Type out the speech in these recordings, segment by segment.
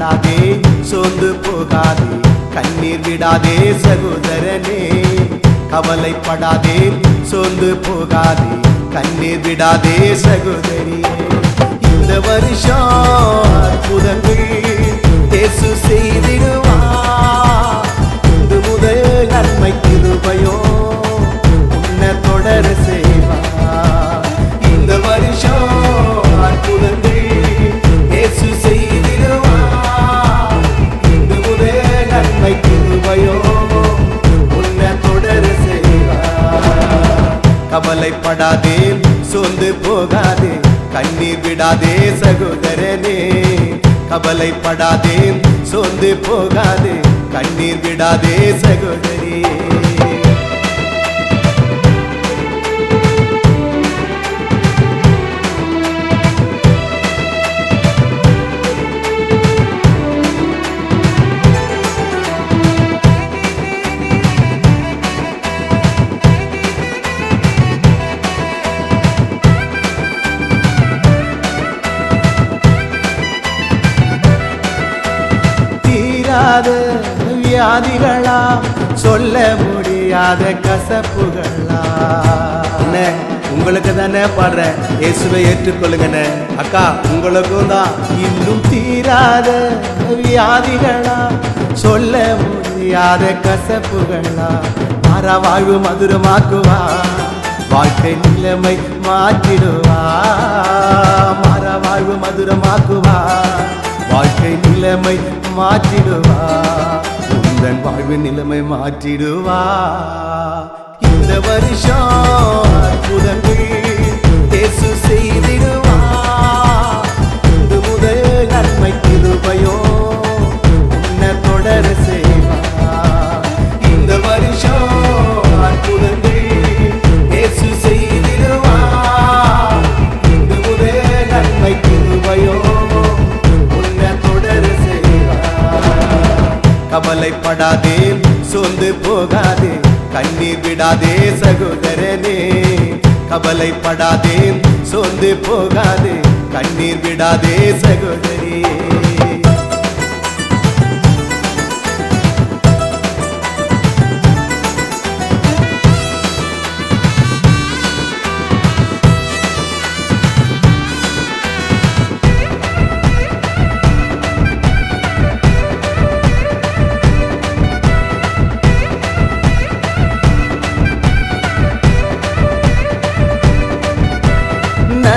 படாதே சோர்ந்து போகாதே. கண்ணீர் விடாதே சகோதரனே. கவலைப்படாதே சோர்ந்து போகாதே. கண்ணீர் விடாதே சகோதரியே. இந்த வருஷம் அற்புதங்கள் செய்திடுவோம் கவலைப்படாதே சோர்ந்து போகாதே கண்ணீர் விடாதே சகோதரனே. கவலைப்படாதே சோர்ந்து போகாதே கண்ணீர் விடாதே சகோதரியே முடியாது. வியாதிகளா சொல்ல முடியாத கசப்புகளா. அண்ணே உங்களுக்கு தானே பாடுறேன் இயேசுவை ஏற்றுக்கொள்ளுங்கண்ணே. அக்கா உங்களுக்கும் தான் இன்னும் தீராத வியாதிகளா சொல்ல முடியாத கசப்புகளா. மாறா வாழ்வு மதுரமாக்குவா. வாழ்க்கை நிலைமை மாற்றிடுவா. மாறா வாழ்வு மதுரமாக்குவா. வாழ்க்கை நிலைமை மாற்றிடுவா. உந்தன் வாழ்வு நிலைமை மாற்றிடுவா. இந்த வருஷம் அற்புதங்கள் கவலைப்படாதே சோர்ந்து போகாதே கண்ணீர் விடாதே சகோதரனே. கவலைப்படாதே சோர்ந்து போகாதே கண்ணீர் விடாதே சகோதரியே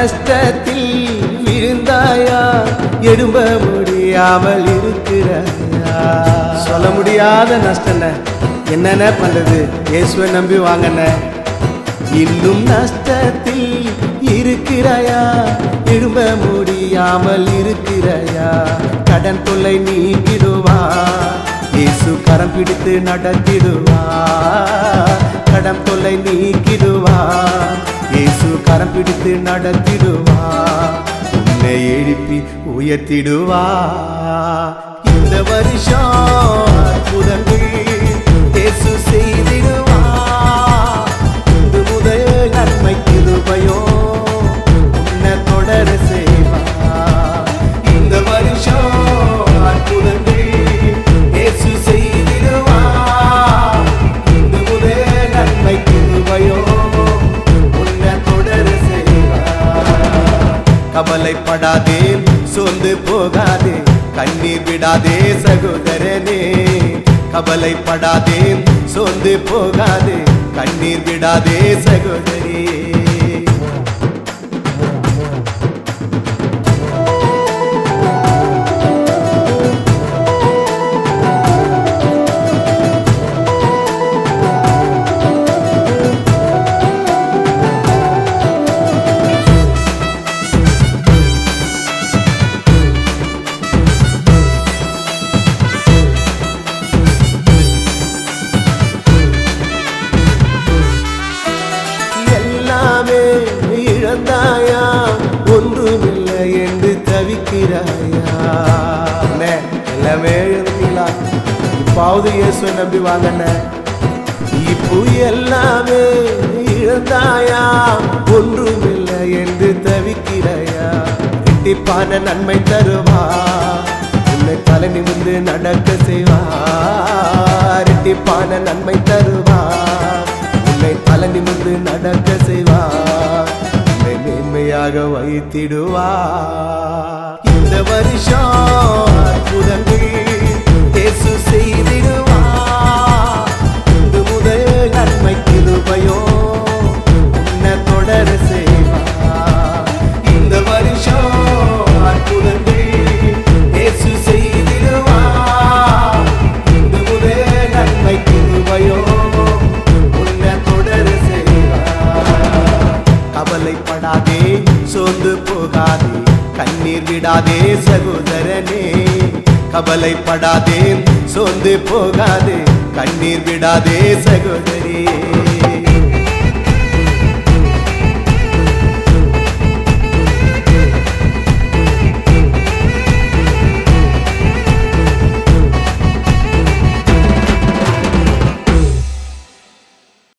கஷ்டத்தில் விழுந்தாயா எடும்ப முடியாமல் இருக்கிறாயா? சொல்ல முடியாத நஷ்டன என்னென்ன பண்றது? இயேசுவை நம்பி வாங்கன இன்னும் நஷ்டத்தில் இருக்கிறாயா? எடும்ப முடியாமல் இருக்கிறாயா? கடன் தொல்லை நீக்கிடுவா. இயேசு கரம் பிடித்து நடத்திடுவா. கடன் தொல்லை நீக்கிடுவா. இயேசு கரம் பிடித்து நடத்திடுவா உன்னை எழுப்பி உயர்த்திடுவா இந்த வருஷம் அற்புதங்கள் இயேசு செய்திடுவா இன்று முதல் நன்மை கிருபையோ சகோதரனே கவலைப்படாதே சோர்ந்து போகாதே கண்ணீர் விடாதே சகோதரியே எழுதுகிறாயா எல்லாமே எழுதுங்களா இப்பாவது இயேசுவை நம்பி வாங்கண்ணே. இப்போ எல்லாமே இழந்தாயா. ஒன்றுமில்லை என்று தவிக்கிறாயா. இரட்டிப்பான நன்மை தருவா. உன்னை தலை நிமிர்ந்து நடக்க செய்வா. இரட்டிப்பான நன்மை தருவா. உன்னை தலை நிமிர்ந்து நடக்க செய்வா. உன்னை மேன்மையாக வைத்திடுவா. வருஷம் அற்புதங்கள். செய்தி கண்ணீர் விடாதே சகோதரனே கவலைப்படாதே சோர்ந்து போகாதே கண்ணீர் விடாதே சகோதரியே